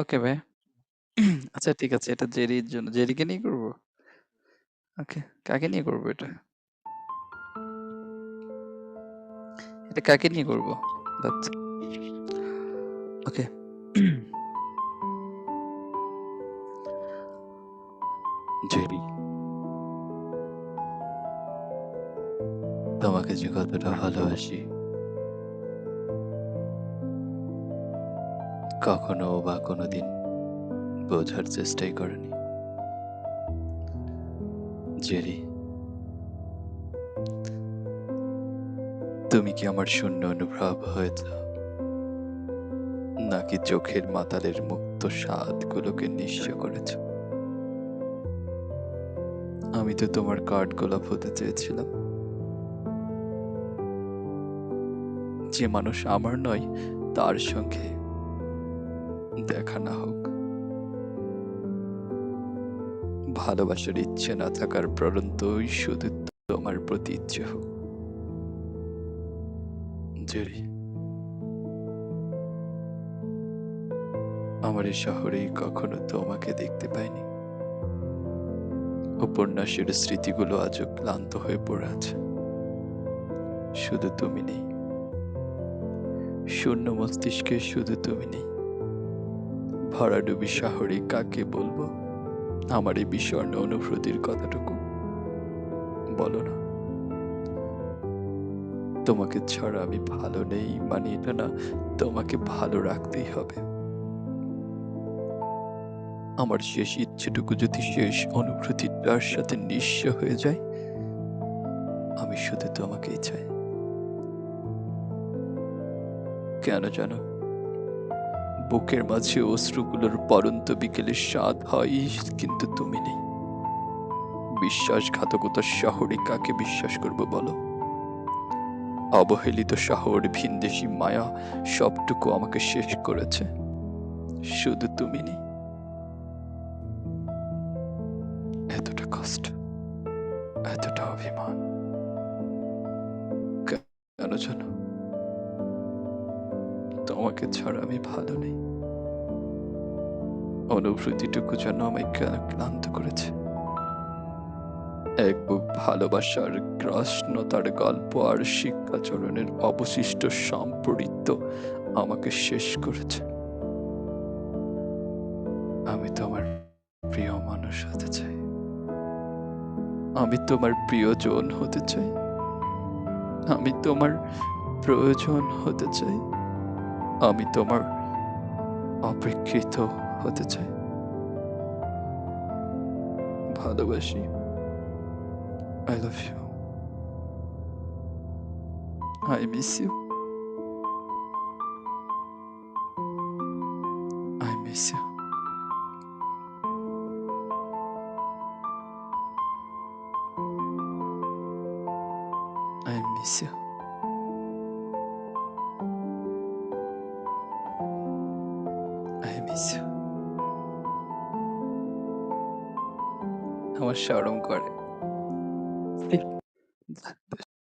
ওকে ভাই। আচ্ছা ঠিক আছে। এটা জেরির জন্য। জেরিকে নিয়ে করব? ওকে। কাকে নিয়ে করব এটা? এটা কাকে নিয়ে করব? ওকে। জেরি। তোমাকে যে কতটা ভালোবাসি কখনো বা কোনোদিন বোঝার চেষ্টাই করেনি জেরি। তুমি কি আমার শূন্য অনুভব হয়েছ? নাকি চোখের মাতালের মুক্ত স্বাদগুলোকে নিঃস্ব করেছ? আমি তো তোমার কাঠগোলাপ হতে চেয়েছিলাম। যে মানুষ আমার নয়, তার সঙ্গে দেখা না হোক। ভালোবাসার ইচ্ছে না থাকার পরন্তই শুধু তোমার প্রতি ইচ্ছে হোক। জেরি। আমার এই শহরেই কখনো তোমাকে দেখতে পাইনি। উপন্যাসের স্মৃতিগুলো আজও ক্লান্ত হয়ে পড়ে আছে। শুধু তুমি নেই। শূন্য মস্তিষ্কে শুধু তুমি নেই। ভরাডুবি শহরে কাকে বলব আমার এই বিষণ্ণ অনুভূতির কথাটুকু? বলো না। তোমাকে ছাড়া আমি ভালো নেই মানে এটা না, তোমাকে ভালো রাখতেই হবে। আমার শেষ ইচ্ছেটুকু যদি শেষ অনুভূতিটার সাথে নিঃস্ব হয়ে যায়, আমি শুধু তোমাকেই চাই। কেন জানো? বুকের মাঝে অশ্রুগুলোর পড়ন্ত বিকেলের স্বাদ হয় কিন্তু তুমি নেই। বিশ্বাসঘাতকতার শহরে কাকে বিশ্বাস করব বলো? অবহেলিত শহর ভিনদেশী মায়া সবটুকু আমাকে শেষ করেছে। শুধু তুমি নেই। এতটা কষ্ট, এতটা অভিমান। কেন জানো? ছাড়া আমি ভালো নেই। অনুভূতিটুকু যেন আমায় ক্লান্ত করেছে। এক ভালোবাসার গ্রাসনতার গল্প আর শিক্ষাচরণের অবশিষ্ট সম্পৃক্ত আমাকে শেষ করেছে। আমি তোমার প্রিয় মানুষ হতে চাই। আমি তোমার প্রিয়জন হতে চাই। আমি তোমার প্রয়োজন হতে চাই। আমি তোমার অপেক্ষিত হতে চাই। ভালোবাসি। I love you. I miss you. I miss you. I miss you. I আমার সরম করে।